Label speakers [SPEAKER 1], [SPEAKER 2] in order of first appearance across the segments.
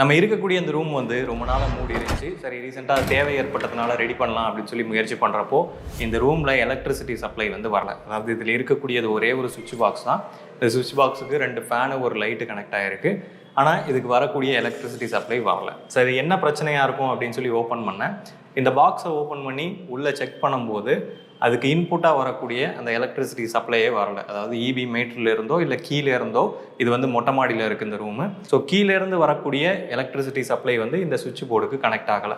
[SPEAKER 1] நம்ம இருக்கக்கூடிய இந்த ரூம் வந்து ரொம்ப நாளாக மூடி இருந்துச்சு. சரி ரீசெண்டாக தேவை ஏற்பட்டதுனால ரெடி பண்ணலாம் அப்படின்னு சொல்லி முயற்சி பண்ணுறப்போ இந்த ரூமில் எலக்ட்ரிசிட்டி சப்ளை வந்து வரல. அதாவது இதில் இருக்கக்கூடியது ஒரே ஒரு சுவிட்ச் பாக்ஸ் தான். இந்த சுவிட்ச் பாக்ஸுக்கு ரெண்டு ஃபேனு ஒரு லைட்டு கனெக்ட் ஆகிருக்கு ஆனால் இதுக்கு வரக்கூடிய எலக்ட்ரிசிட்டி சப்ளை வரல. சரி என்ன பிரச்சனையாக இருக்கும் அப்படின்னு சொல்லி ஓப்பன் பண்ணேன். இந்த பாக்ஸை ஓப்பன் பண்ணி உள்ளே செக் பண்ணும்போது அதுக்கு இன்புட்டாக வரக்கூடிய அந்த எலக்ட்ரிசிட்டி சப்ளையே வரல. அதாவது இபி மீட்டர்ல இருந்தோ இல்லை கீழே இருந்தோ இது வந்து மொட்டை மாடியில் இருக்குது இந்த ரூமு ஸோ கீழே இருந்து வரக்கூடிய எலக்ட்ரிசிட்டி சப்ளை வந்து இந்த சுவிட்ச் போர்டுக்கு கனெக்ட் ஆகலை.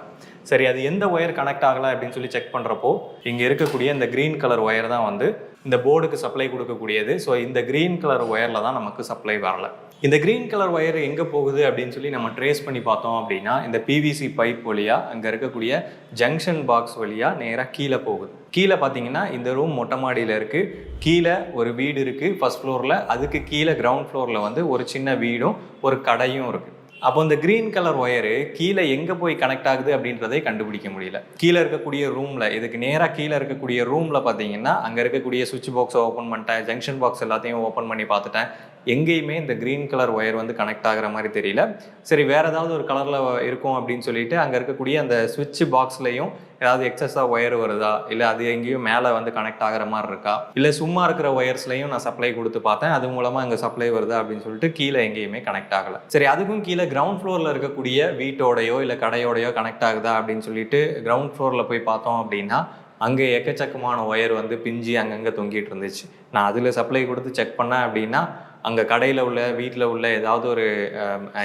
[SPEAKER 1] சரி அது எந்த ஒயர் கனெக்ட் ஆகலை அப்படின்னு சொல்லி செக் பண்ணுறப்போ இங்கே இருக்கக்கூடிய இந்த க்ரீன் கலர் ஒயர் தான் வந்து இந்த போர்டுக்கு சப்ளை கொடுக்கக்கூடியது. ஸோ இந்த க்ரீன் கலர் ஒயரில் தான் நமக்கு சப்ளை வரல. இந்த க்ரீன் கலர் ஒயர் எங்கே போகுது அப்படின்னு சொல்லி நம்ம ட்ரேஸ் பண்ணி பார்த்தோம் அப்படின்னா இந்த பிவிசி பைப் வழியாக அங்கே இருக்கக்கூடிய ஜங்ஷன் பாக்ஸ் வழியாக நேராக கீழே போகுது. கீழே பார்த்தீங்கன்னா இந்த ரூம் மொட்டை மாடியில் இருக்குது கீழே ஒரு வீடு இருக்குது ஃபஸ்ட் ஃப்ளோரில் அதுக்கு கீழே கிரவுண்ட் ஃப்ளோரில் வந்து ஒரு சின்ன வீடும் ஒரு கடையும் இருக்குது அப்போ இந்த க்ரீன் கலர் ஒயரு கீழே எங்கே போய் கனெக்ட் ஆகுது அப்படின்றதை கண்டுபிடிக்க முடியல. கீழே இருக்கக்கூடிய ரூமில் இதுக்கு நேராக கீழே இருக்கக்கூடிய ரூமில் பார்த்தீங்கன்னா அங்கே இருக்கக்கூடிய சுவிட்ச் பாக்ஸை ஓப்பன் பண்ணிட்டேன் ஜங்ஷன் பாக்ஸ் எல்லாத்தையும் ஓப்பன் பண்ணி பார்த்துட்டேன். எங்கேயுமே இந்த க்ரீன் கலர் ஒயர் வந்து கனெக்ட் ஆகிற மாதிரி தெரியல. சரி வேறு ஏதாவது ஒரு கலரில் இருக்கும் அப்படின்னு சொல்லிட்டு அங்கே இருக்கக்கூடிய அந்த சுவிட்ச் பாக்ஸ்லையும் ஏதாவது எக்ஸஸாக ஒயர் வருதா? இல்லை அது எங்கேயும் மேலே வந்து கனெக்ட் ஆகிற மாதிரி இருக்கா? இல்லை சும்மா இருக்கிற ஒயர்ஸ்லையும் நான் சப்ளை கொடுத்து பார்த்தேன். அது மூலமாக இங்கே சப்ளை வருதா அப்படின்னு சொல்லிட்டு கீழே எங்கேயுமே கனெக்ட் ஆகலை. சரி அதுக்கும் கீழே கிரவுண்ட் ஃப்ளோரில் இருக்கக்கூடிய வீட்டோடையோ இல்லை கடையோடையோ கனெக்ட் ஆகுதா அப்படின்னு சொல்லிட்டு கிரவுண்ட் ஃப்ளோரில் போய் பார்த்தோம் அப்படின்னா அங்கே எக்கச்சக்கமான ஒயர் வந்து பிஞ்சி அங்கங்கே தொங்கிட்டு இருந்துச்சு. நான் அதில் சப்ளை கொடுத்து செக் பண்ணேன் அப்படின்னா அங்கே கடையில் உள்ள வீட்டில் உள்ள ஏதாவது ஒரு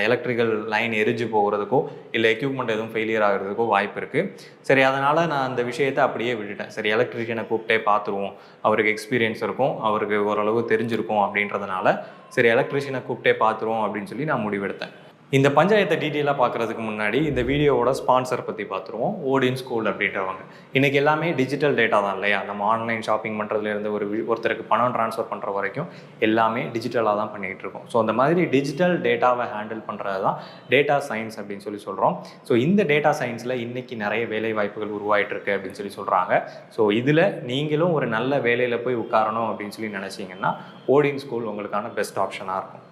[SPEAKER 1] எலக்ட்ரிக்கல் லைன் எரிஞ்சு போகிறதுக்கோ இல்லை எக்யூப்மெண்ட் எதுவும் ஃபெயிலியர் ஆகிறதுக்கோ வாய்ப்பு இருக்குது சரி அதனால் நான் அந்த விஷயத்தை அப்படியே விட்டுட்டேன். சரி எலக்ட்ரிஷியனை கூப்பிட்டே பார்த்துருவோம் அவருக்கு எக்ஸ்பீரியன்ஸ் இருக்கும். அவருக்கு ஓரளவு தெரிஞ்சிருக்கும் அப்படின்றதுனால சரி எலக்ட்ரிஷியனை கூப்பிட்டே பார்த்துருவோம் அப்படின்னு சொல்லி நான் முடிவெடுத்தேன். இந்த பஞ்சாயத்தை டீட்டெயிலாக பார்க்குறதுக்கு முன்னாடி இந்த வீடியோவோட ஸ்பான்சர் பற்றி பார்த்துருவோம் ஓடின் ஸ்கூல் அப்படின்றவங்க. இன்றைக்கி எல்லாமே டிஜிட்டல் டேட்டா தான் இல்லையா? நம்ம ஆன்லைன் ஷாப்பிங் பண்ணுறதுலேருந்து ஒரு ஒருத்தருக்கு பணம் ட்ரான்ஸ்ஃபர் பண்ணுற வரைக்கும் எல்லாமே டிஜிட்டலாக தான் பண்ணிகிட்டு இருக்கோம். ஸோ அந்த மாதிரி டிஜிட்டல் டேட்டாவை ஹேண்டில் பண்ணுறது தான் டேட்டா சயின்ஸ் அப்படின்னு சொல்லி சொல்கிறோம் ஸோ இந்த டேட்டா சயின்ஸில் இன்றைக்கி நிறைய வேலை வாய்ப்புகள் உருவாகிட்டுருக்கு அப்படின்னு சொல்லி சொல்கிறாங்க ஸோ இதில் நீங்களும் ஒரு நல்ல வேலையில் போய் உட்காரணும் அப்படின்னு சொல்லி நினச்சிங்கன்னா ஓடின் ஸ்கூல் உங்களுக்கான பெஸ்ட் ஆப்ஷனாக இருக்கும்.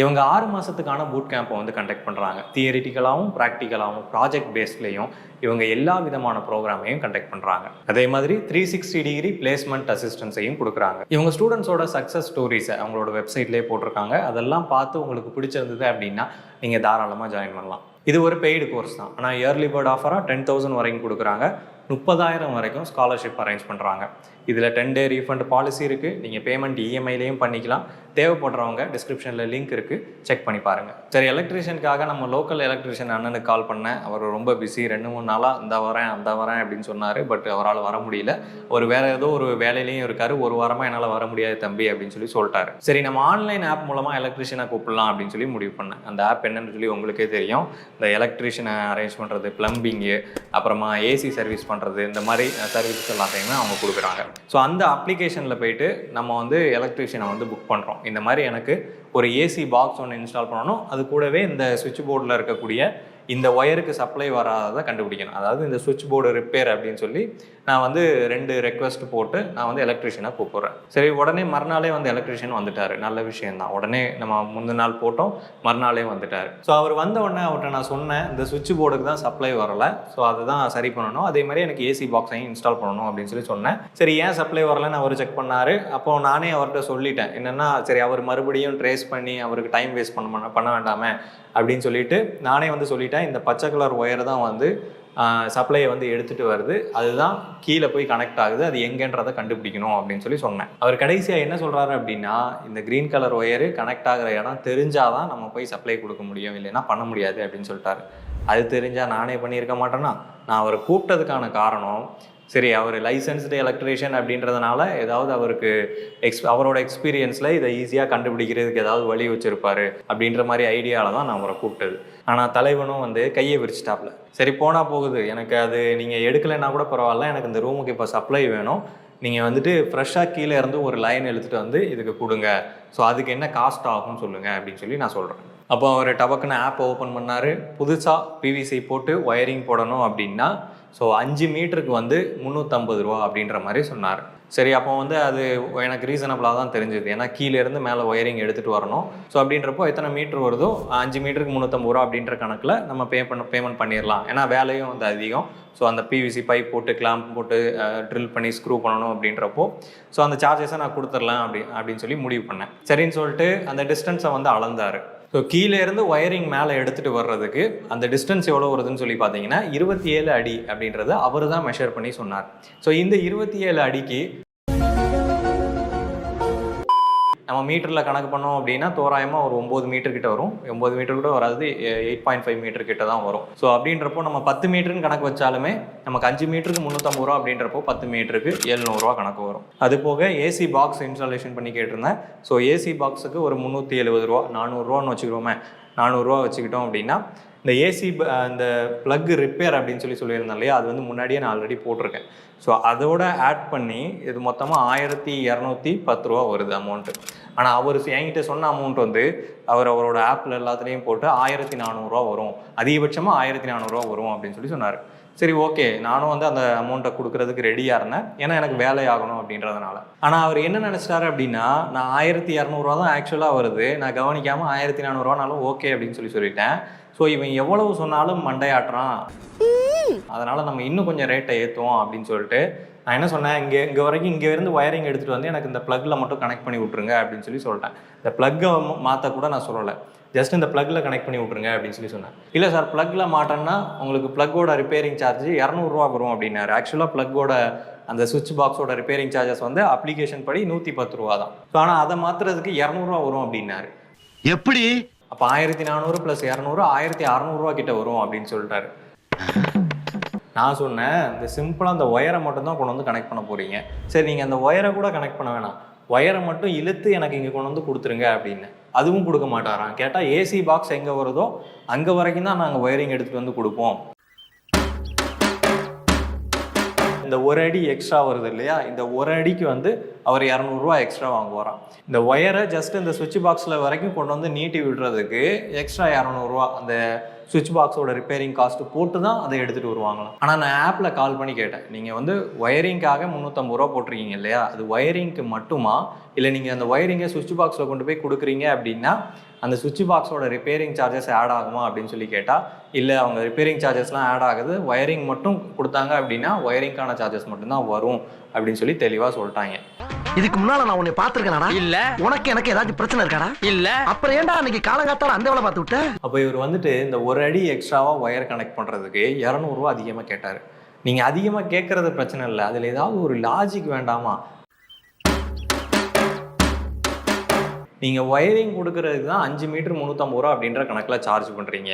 [SPEAKER 1] இவங்க ஆறு மாதத்துக்கான பூட் கேம்பை வந்து கண்டக்ட் பண்ணுறாங்க தியரிட்டிக்கலாகவும் ப்ராக்டிக்கலாகவும் ப்ராஜெக்ட் பேஸ்ட்லேயும் இவங்க எல்லா விதமான ப்ரோக்ராமையும் கண்டக்ட் பண்ணுறாங்க அதே மாதிரி த்ரீ சிக்ஸ்டி டிகிரி பிளேஸ்மெண்ட் அசிஸ்டன்ஸையும் கொடுக்குறாங்க. இவங்க ஸ்டூடெண்ட்ஸோட சக்ஸஸ் ஸ்டோரிஸை அவங்களோட வெப்சைட்லேயே போட்டிருக்காங்க. அதெல்லாம் பார்த்து உங்களுக்கு பிடிச்சிருந்தது அப்படின்னா நீங்கள் தாராளமாக ஜாயின் பண்ணலாம். இது ஒரு பெய்டு கோர்ஸ் தான். ஆனால் இயர்லி பேர்ட் ஆஃபராக டென் தௌசண்ட் வரைக்கும் கொடுக்குறாங்க. முப்பதாயிரம் வரைக்கும் ஸ்காலர்ஷிப் அரேஞ்ச் பண்ணுறாங்க இதில் டென் டே ரீஃபண்ட் பாலிசி இருக்குது நீங்கள் பேமெண்ட் இஎம்ஐலையும் பண்ணிக்கலாம். தேவைப்படுறவங்க டிஸ்கிரிப்ஷனில் லிங்க் இருக்குது செக் பண்ணி பாருங்கள் சரி எலக்ட்ரிஷியனுக்காக நம்ம லோக்கல் எலக்ட்ரிஷியன் அண்ணனுக்கு கால் பண்ணேன். அவர் ரொம்ப பிஸி ரெண்டு மூணு நாளாக இந்த வரேன் அந்த வரேன் அப்படின்னு சொன்னார். பட் அவரால் வர முடியல. ஒரு வேறு ஏதோ ஒரு வேலையிலையும் இருக்கார். ஒரு வாரமாக என்னால் வர முடியாது தம்பி அப்படின்னு சொல்லி சொல்லிட்டாரு. சரி நம்ம ஆன்லைன் ஆப் மூலமாக எலக்ட்ரிஷியனை கூப்பிடலாம் அப்படின்னு சொல்லி முடிவு பண்ணேன். அந்த ஆப் என்னன்னு சொல்லி உங்களுக்கே தெரியும். இந்த எலக்ட்ரிஷியனை அரேஞ்ச் பண்ணுறது ப்ளம்பிங்கு அப்புறமா ஏசி சர்வீஸ் பண்ணுறது இந்த மாதிரி சர்வீஸ் எல்லாத்தையுமே அவங்க கொடுக்குறாங்க. ஸோ அந்த அப்ளிகேஷனில் போயிட்டு நம்ம வந்து எலக்ட்ரிஷியனை வந்து புக் பண்ணுறோம் இந்த மாதிரி எனக்கு ஒரு ஏசி பாக்ஸ் ஒன்று இன்ஸ்டால் பண்ணணும். அது கூடவே இந்த சுவிட்ச் போர்டில் இருக்கக்கூடிய இந்த ஒயருக்கு சப்ளை வராததை கண்டுபிடிக்கணும். அதாவது இந்த சுவிட்ச் போர்டு ரிப்பேர் அப்படின்னு சொல்லி நான் வந்து ரெண்டு ரெக்வஸ்ட் போட்டு நான் வந்து எலக்ட்ரிஷியனாக கூப்பிட்றேன். சரி உடனே மறுநாளே வந்து எலக்ட்ரிஷியன் வந்துட்டார். நல்ல விஷயம் தான். உடனே நம்ம முந்தின நாள் போட்டோம். மறுநாளே வந்துட்டார். ஸோ அவர் வந்த உடனே அவர்கிட்ட நான் சொன்னேன் இந்த சுவிட்ச் போர்டுக்கு தான் சப்ளை வரலை. ஸோ அதை தான் சரி பண்ணணும். அதே மாதிரி எனக்கு ஏசி பாக்ஸையும் இன்ஸ்டால் பண்ணணும் அப்படின்னு சொல்லி சொன்னேன். சரி ஏன் சப்ளை வரலன்னு அவர் செக் பண்ணார். அப்போ நானே அவர்கிட்ட சொல்லிட்டேன். என்னென்னா சரி அவர் மறுபடியும் ட்ரேஸ் பண்ணி அவருக்கு டைம் வேஸ்ட் பண்ண பண்ண வேண்டாமே அப்படின்னு சொல்லிட்டு நானே வந்து சொல்லிட்டேன். இந்த பச்சை கலர் ஒயர் தான் வந்து சப்ளையை வந்து எடுத்துகிட்டு வருது. அதுதான் கீழே போய் கனெக்ட் ஆகுது. அது எங்கன்றதை கண்டுபிடிக்கணும் அப்படின்னு சொல்லி சொன்னேன். அவர் கடைசியாக என்ன சொல்கிறாரு அப்படின்னா இந்த க்ரீன் கலர் ஒயரு கனெக்ட் ஆகிற இடம் தெரிஞ்சாதான் நம்ம போய் சப்ளை கொடுக்க முடியும். இல்லைன்னா பண்ண முடியாது அப்படின்னு சொல்லிட்டாரு. அது தெரிஞ்சால் நானே பண்ணியிருக்க மாட்டேன்னா? நான் அவரை கூப்பிட்டதுக்கான காரணம் சரி அவர் லைசன்ஸ்டு எலக்ட்ரீஷியன் அப்படின்றதுனால ஏதாவது அவருக்கு எக்ஸ் அவரோட எக்ஸ்பீரியன்ஸில் இதை ஈஸியாக கண்டுபிடிக்கிறதுக்கு ஏதாவது வழி வச்சுருப்பாரு அப்படின்ற மாதிரி ஐடியாவில் தான் நான் அவரை கூப்பிட்டது. ஆனால் தலைவனும் வந்து கையை விரிச்சிட்டாப்ல. சரி போனால் போகுது. எனக்கு அது நீங்கள் எடுக்கலைன்னா கூட பரவாயில்ல. எனக்கு இந்த ரூமுக்கு இப்போ சப்ளை வேணும். நீங்கள் வந்துட்டு ஃப்ரெஷ்ஷாக கீழே இருந்து ஒரு லைன் எடுத்துகிட்டு வந்து இதுக்கு கொடுங்க. ஸோ அதுக்கு என்ன காஸ்ட் ஆகும்னு சொல்லுங்கள் அப்படின்னு சொல்லி நான் சொல்கிறேன் அப்போ அவர் டபக்குன்னு ஆப் ஓப்பன் பண்ணார். புதுசாக பிவிசி போட்டு ஒயரிங் போடணும் அப்படின்னா ஸோ அஞ்சு மீட்டருக்கு வந்து முந்நூற்றம்பது ரூபா அப்படின்ற மாதிரி சொன்னார். சரி அப்போ வந்து அது எனக்கு ரீசனபிளாக தான் தெரிஞ்சுது. ஏன்னா கீழே இருந்து மேலே ஒயரிங் எடுத்துகிட்டு வரணும். ஸோ அப்படின்றப்போ எத்தனை மீட்ரு வருதோ அஞ்சு மீட்டருக்கு முந்நூற்றம்பது ரூபா அப்படின்ற கணக்கில் நம்ம பே பண்ண பேமெண்ட் பண்ணிடலாம் ஏன்னா வேலையும் வந்து அதிகம். ஸோ அந்த பிவிசி பைப் போட்டு கிளாம்ப் போட்டு ட்ரில் பண்ணி ஸ்க்ரூ பண்ணணும் அப்படின்றப்போ ஸோ அந்த சார்ஜஸை நான் கொடுத்துடலாம் அப்படி அப்படின்னு சொல்லி முடிவு பண்ணேன். சரின்னு சொல்லிட்டு அந்த டிஸ்டன்ஸை வந்து அளந்தார். ஸோ கீழே இருந்து ஒயரிங் மேலே எடுத்துகிட்டு வர்றதுக்கு அந்த டிஸ்டன்ஸ் எவ்வளோ வருதுன்னு சொல்லி பார்த்தீங்கன்னா இருபத்தி ஏழு அடி அப்படின்றத அவர் தான் மெஷர் பண்ணி சொன்னார். ஸோ இந்த இருபத்தி ஏழு அடிக்கு நம்ம மீட்டரில் கணக்கு பண்ணோம் அப்படின்னா தோராயமாக ஒரு ஒம்பது மீட்டர் கிட்ட வரும். ஒம்பது மீட்டர் கூட வராது. எயிட் பாயிண்ட் ஃபைவ் மீட்டர் கிட்ட தான் வரும். ஸோ அப்படின்றப்போ நம்ம பத்து மீட்டர்னு கணக்கு வச்சாலுமே நமக்கு அஞ்சு மீட்டருக்கு முந்நூற்றம்பது ரூபா அப்படின்றப்போ பத்து மீட்டருக்கு எழுநூறுவா கணக்கு வரும். அது போக ஏசி பாக்ஸ் இன்ஸ்டாலேஷன் பண்ணி கேட்டிருந்தேன். ஸோ ஏசி பாக்ஸுக்கு ஒரு முந்நூற்றி எழுபது ரூபா நானூறுரூவான்னு வச்சுக்கிறோமே. நானூறுரூவா வச்சுக்கிட்டோம் அப்படின்னா இந்த ஏசி இந்த ப்ளக் ரிப்பேர் அப்படின்னு சொல்லி சொல்லியிருந்தேன் இல்லையா? அது வந்து முன்னாடியே நான் ஆல்ரெடி போட்டிருக்கேன். ஸோ அதோட ஆட் பண்ணி இது மொத்தமாக ஆயிரத்தி இரநூத்தி பத்து ரூபா வருது அமௌண்ட்டு ஆனால் அவர் என்கிட்ட சொன்ன அமௌண்ட் வந்து அவர் அவரோட ஆப்பில் எல்லாத்துலேயும் போட்டு ஆயிரத்தி நானூறுரூவா வரும். அதிகபட்சமாக ஆயிரத்தி நானூறுரூவா வரும் அப்படின்னு சொல்லி சொன்னார். சரி ஓகே நானும் வந்து அந்த அமௌண்ட்டை கொடுக்கறதுக்கு ரெடியாக இருந்தேன். ஏன்னா எனக்கு வேலை ஆகணும் அப்படின்றதுனால. ஆனால் அவர் என்ன நினச்சிட்டாரு அப்படின்னா நான் ஆயிரத்தி இரநூறுவா தான் ஆக்சுவலாக வருது. நான் கவனிக்காமல் ஆயிரத்தி நானூறுவானாலும் ஓகே அப்படின்னு சொல்லி சொல்லிட்டேன். ஸோ இவன் எவ்வளவு சொன்னாலும் மண்டையாட்டுறான். அதனால் நம்ம இன்னும் கொஞ்சம் ரேட்டை ஏற்றுவோம் அப்படின்னு சொல்லிட்டு நான் என்ன சொன்னேன்? இங்கே இங்கே வரைக்கும் இங்கே இருந்து ஒயரிங் எடுத்துகிட்டு வந்து எனக்கு இந்த ப்ளக்கில் மட்டும் கனெக்ட் பண்ணி விட்ருங்க அப்படின்னு சொல்லி சொல்லிட்டேன். இந்த ப்ளக்கை மாற்ற கூட நான் சொல்லலை. ஜஸ்ட் இந்த ப்ளக்கில் கனெக்ட் பண்ணி விட்ருங்க அப்படின்னு சொல்லி சொன்னேன். இல்லை சார் ப்ளக்கில் மாட்டேன்னா உங்களுக்கு ப்ளக்கோட ரிப்பேரிங் சார்ஜ் இரநூறுவா வரும் அப்படின்னாரு. ஆக்சுவலாக ப்ளக்கோட அந்த சுவிட்ச் பாக்ஸோட ரிப்பேரிங் சார்ஜஸ் வந்து அப்ளிகேஷன் படி நூற்றி பத்து ரூபா தான். ஸோ ஆனால் அதை மாற்றுறதுக்கு இரநூறுவா வரும் அப்படின்னாரு.
[SPEAKER 2] எப்படி?
[SPEAKER 1] அப்போ ஆயிரத்தி நானூறு ப்ளஸ் இரநூறு ஆயிரத்தி அறநூறுவா கிட்ட வரும் அப்படின்னு சொல்லிட்டாரு. நான் சொன்னேன் இந்த சிம்பிளாக அந்த ஒயரை மட்டும் தான் கொண்டு வந்து கனெக்ட் பண்ண போகிறீங்க சரி நீங்கள் அந்த ஒயரை கூட கனெக்ட் பண்ண வேணாம். ஒயரை மட்டும் இழுத்து எனக்கு இங்கே கொண்டு வந்து கொடுத்துருங்க அப்படின்னு. அதுவும் கொடுக்க மாட்டாராம். கேட்டால் ஏசி பாக்ஸ் எங்கே வருதோ அங்கே வரைக்கும் தான் நாங்கள் ஒயரிங் எடுத்துகிட்டு வந்து கொடுப்போம். இந்த ஒரு அடி எக்ஸ்ட்ரா வருது இல்லையா? இந்த ஒரு அடிக்கு வந்து அவர் இரநூறுவா எக்ஸ்ட்ரா வாங்குவாராம். இந்த ஒயரை ஜஸ்ட் இந்த சுவிட்ச் பாக்ஸில் வரைக்கும் கொண்டு வந்து நீட்டி விடுறதுக்கு எக்ஸ்ட்ரா இரநூறுவா அந்த சுவிட்ச் பாக்ஸோட ரிப்பேரிங் காஸ்ட்டு போட்டு தான் அதை எடுத்துகிட்டு வருவாங்களாம். ஆனால் நான் ஆப்பில் கால் பண்ணி கேட்டேன். நீங்கள் வந்து ஒயரிங்காக முந்நூற்றம்பது ரூபா போட்டிருக்கீங்க இல்லையா? அது ஒயரிங்க்கு மட்டுமா? இல்லை நீங்கள் அந்த ஒயரிங்கை சுவிட்ச் பாக்ஸில் கொண்டு போய் கொடுக்குறீங்க அப்படின்னா அந்த சுவிட்ச் பாக்ஸோட ரிப்பேரிங் சார்ஜஸ் ஆட் ஆகுமா அப்படின்னு சொல்லி கேட்டால் இல்லை அவங்க ரிப்பேரிங் சார்ஜஸ்லாம் ஆட் ஆகுது ஒயரிங் மட்டும் கொடுத்தாங்க அப்படின்னா ஒயரிங்க்கான சார்ஜஸ் மட்டும்தான் வரும் அப்படின்னு சொல்லி தெளிவாக சொல்லிட்டாங்க.
[SPEAKER 2] இதுக்கு முன்னால நான் உன்னை பாத்துருக்கேனா
[SPEAKER 3] இல்ல.
[SPEAKER 2] உனக்கு எனக்கு ஏதாச்சும் பிரச்சனை இருக்காடா?
[SPEAKER 3] இல்ல.
[SPEAKER 2] அப்புறம் ஏன்டா அன்னைக்கு காலங்காத்தால அந்த வேலை பார்த்து விட்ட?
[SPEAKER 1] அப்போ இவர் வந்துட்டு இந்த ஒரு அடி எக்ஸ்ட்ராவாக ஒயர் கனெக்ட் பண்ணுறதுக்கு இரநூறுவா அதிகமாக கேட்டார். நீங்கள் அதிகமாக கேட்குறது பிரச்சனை இல்லை. அதில் ஏதாவது ஒரு லாஜிக் வேண்டாமா? நீங்கள் ஒயரிங் கொடுக்கறதுக்கு தான் அஞ்சு மீட்ரு முந்நூற்றம்பது ரூபா அப்படின்ற கணக்கில் சார்ஜ் பண்ணுறீங்க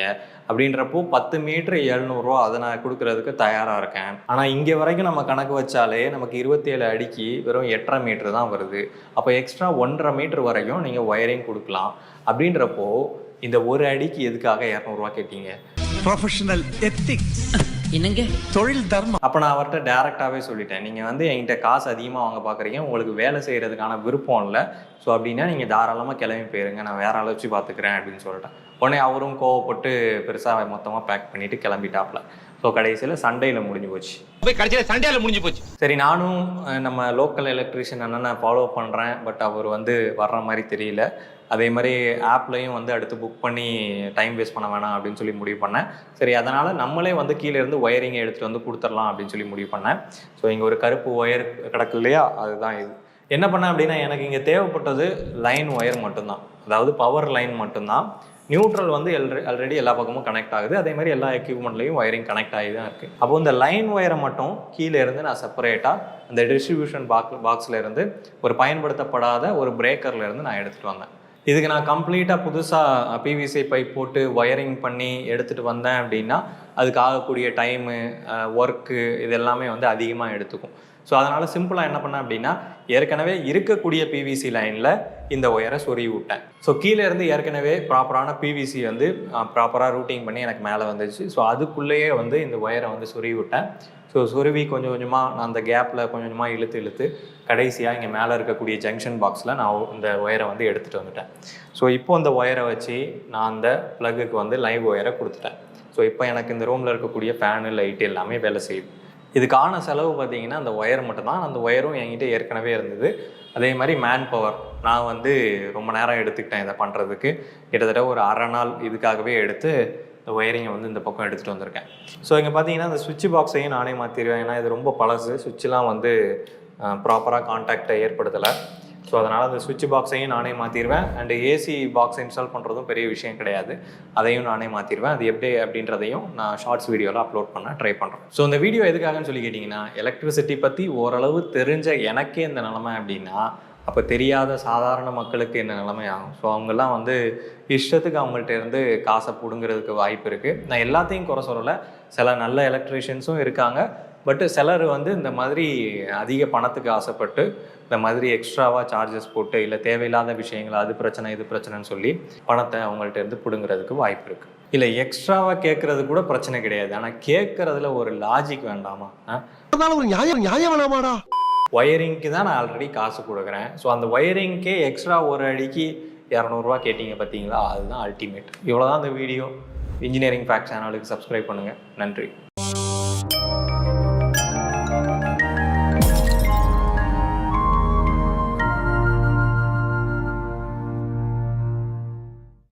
[SPEAKER 1] அப்படின்றப்போ பத்து மீட்ரு எழுநூறுவா அதை நான் கொடுக்கறதுக்கு தயாராக இருக்கேன். ஆனால் இங்கே வரைக்கும் நம்ம கணக்கு வச்சாலே நமக்கு இருபத்தேழு அடிக்கு வெறும் எட்டரை மீட்ரு தான் வருது. அப்போ எக்ஸ்ட்ரா ஒன்றரை மீட்ரு வரைக்கும் நீங்கள் ஒயரிங் கொடுக்கலாம். அப்படின்றப்போ இந்த ஒரு அடிக்கு எதுக்காக இரநூறுவா கேட்டீங்க?
[SPEAKER 4] ப்ரொஃபஷனல் எத்திக்ஸ்
[SPEAKER 3] என்னங்க?
[SPEAKER 4] தொழில் தர்மம்.
[SPEAKER 1] அப்போ நான் அவர்கிட்ட டேரெக்டாகவே சொல்லிட்டேன். நீங்கள் வந்து என்கிட்ட காசு அதிகமாக வாங்க பார்க்குறீங்க உங்களுக்கு வேலை செய்கிறதுக்கான விருப்பம் இல்லை. ஸோ அப்படின்னா நீங்கள் தாராளமாக கிளம்பி போயிருங்க. நான் வேற ஆளை வச்சு பார்த்துக்கிறேன் அப்படின்னு சொல்லிட்டேன். உடனே அவரும் கோவப்பட்டு பெருசாக மொத்தமாக பேக் பண்ணிவிட்டு கிளம்பிட்டாப்ல. ஸோ கடைசியில் சண்டையில் முடிஞ்சு போச்சு.
[SPEAKER 3] போய் கடைசியில சண்டையால முடிஞ்சு போச்சு.
[SPEAKER 1] சரி நானும் நம்ம லோக்கல் எலக்ட்ரிஷியன் அண்ணனை ஃபாலோ பண்ணுறேன் பட் அவர் வந்து வர்ற மாதிரி தெரியல. அதே மாதிரி ஆப்லையும் வந்து அடுத்து புக் பண்ணி டைம் வேஸ்ட் பண்ண வேணாம் அப்படின்னு சொல்லி முடிவு பண்ணேன். சரி அதனால் நம்மளே வந்து கீழே இருந்து ஒயரிங்கை எடுத்துகிட்டு வந்து கொடுத்துடலாம் அப்படின்னு சொல்லி முடிவு பண்ணேன். ஸோ இங்கே ஒரு கருப்பு ஒயர் கிடக்கு இல்லையா? அதுதான் இது. என்ன பண்ணேன் அப்படின்னா எனக்கு இங்கே தேவைப்பட்டது லைன் ஒயர் மட்டும்தான். அதாவது பவர் லைன் மட்டும்தான். நியூட்ரல் வந்து ஆல்ரெடி எல்லா பக்கமும் கனெக்ட் ஆகுது. அதே மாதிரி எல்லா எக்யூப்மெண்ட்லையும் ஒயரிங் கனெக்ட் ஆகி தான் இருக்குது அப்போ இந்த லைன் ஒயரை மட்டும் கீழே இருந்து நான் செப்பரேட்டாக அந்த டிஸ்ட்ரிபியூஷன் பாக் பாக்ஸில் இருந்து ஒரு பயன்படுத்தப்படாத ஒரு பிரேக்கர்லேருந்து நான் எடுத்துகிட்டு வந்தேன். இதுக்கு நான் கம்ப்ளீட்டாக புதுசாக பிவிசி பைப் போட்டு ஒயரிங் பண்ணி எடுத்துகிட்டு வந்தேன் அப்படின்னா அதுக்கு ஆகக்கூடிய டைமு ஒர்க்கு இது எல்லாமே வந்து அதிகமாக எடுத்துக்கும். ஸோ அதனால் சிம்பிளாக என்ன பண்ணேன் அப்படின்னா ஏற்கனவே இருக்கக்கூடிய பிவிசி லைனில் இந்த ஒயரை சொருகி விட்டேன். ஸோ கீழே இருந்து ஏற்கனவே ப்ராப்பரான பிவிசி வந்து ப்ராப்பராக ரூட்டிங் பண்ணி எனக்கு மேலே வந்துச்சு. ஸோ அதுக்குள்ளேயே வந்து இந்த ஒயரை வந்து சொருகி விட்டேன். ஸோ சொருவி கொஞ்சம் கொஞ்சமாக நான் அந்த கேப்பில் கொஞ்சம் கொஞ்சமாக இழுத்து இழுத்து கடைசியாக இங்கே மேலே இருக்கக்கூடிய ஜங்ஷன் பாக்ஸில் நான் இந்த ஒயரை வந்து எடுத்துகிட்டு வந்துட்டேன். ஸோ இப்போ அந்த ஒயரை வச்சு நான் அந்த ப்ளக்குக்கு வந்து லைவ் ஒயரை கொடுத்துட்டேன். ஸோ இப்போ எனக்கு இந்த ரூமில் இருக்கக்கூடிய ஃபேனு லைட் எல்லாமே வேலை செய்யுது. இதுக்கான செலவு பார்த்தீங்கன்னா அந்த ஒயர் மட்டும்தான். அந்த ஒயரும் என்கிட்ட ஏற்கனவே இருந்தது. அதே மாதிரி மேன் பவர் நான் வந்து ரொம்ப நேரம் எடுத்துக்கிட்டேன் இதை பண்ணுறதுக்கு கிட்டத்தட்ட ஒரு அரை நாள் இதுக்காகவே எடுத்து இந்த ஒயரிங்கை வந்து இந்த பக்கம் எடுத்துகிட்டு வந்திருக்கேன். ஸோ இங்கே பார்த்தீங்கன்னா அந்த சுவிட்ச் பாக்ஸையும் நானே மாற்றிடுவேன் ஏன்னா இது ரொம்ப பழசு. சுவிட்செலாம் வந்து ப்ராப்பராக கான்டாக்டை ஏற்படுத்தலை. ஸோ அதனால் அந்த சுவிட்ச் பாக்ஸையும் நானே மாற்றிடுவேன் அண்டு ஏசி பாக்ஸ் இன்ஸ்டால் பண்ணுறதும் பெரிய விஷயம் கிடையாது. அதையும் நானே மாற்றிடுவேன் அது எப்படி அப்படின்றதையும் நான் ஷார்ட்ஸ் வீடியோவில் அப்லோட் பண்ண ட்ரை பண்ணுறேன் ஸோ இந்த வீடியோ எதுக்காகன்னு சொல்லி கேட்டிங்கன்னா எலக்ட்ரிசிட்டி பற்றி ஓரளவு தெரிஞ்ச எனக்கே இந்த நிலமை அப்படின்னா அப்போ தெரியாத சாதாரண மக்களுக்கு என்ன நிலைமை ஆகும்? ஸோ அவங்கெல்லாம் வந்து இஷ்டத்துக்கு அவங்கள்ட்ட இருந்து காசை பிடுங்கிறதுக்கு வாய்ப்பு இருக்குது நான் எல்லாத்தையும் குறை சொல்லலை. சில நல்ல எலக்ட்ரிஷியன்ஸும் இருக்காங்க. பட்டு சிலர் வந்து இந்த மாதிரி அதிக பணத்துக்கு ஆசைப்பட்டு இந்த மாதிரி எக்ஸ்ட்ராவாக சார்ஜஸ் போட்டு இல்லை தேவையில்லாத விஷயங்கள் அது பிரச்சனை இது பிரச்சனைன்னு சொல்லி பணத்தை அவங்கள்ட்ட இருந்து பிடுங்கிறதுக்கு வாய்ப்பு இருக்குது இல்லை எக்ஸ்ட்ராவாக கேட்குறது கூட பிரச்சனை கிடையாது. ஆனால் கேட்குறதுல ஒரு லாஜிக் வேண்டாமா?
[SPEAKER 2] ஒரு நியாயம் நியாயம் வேணாமாடா.
[SPEAKER 1] ஒயரிங்க்கு தான் நான் ஆல்ரெடி காசு கொடுக்குறேன். ஸோ அந்த ஒயரிங்க்கே எக்ஸ்ட்ரா ஒரு அடிக்கு இரநூறுவா கேட்டிங்க பார்த்தீங்களா அதுதான் அல்டிமேட் இவ்வளோ தான் இந்த வீடியோ இன்ஜினியரிங் ஃபேக்ட் சேனலுக்கு சப்ஸ்கிரைப் பண்ணுங்கள் நன்றி.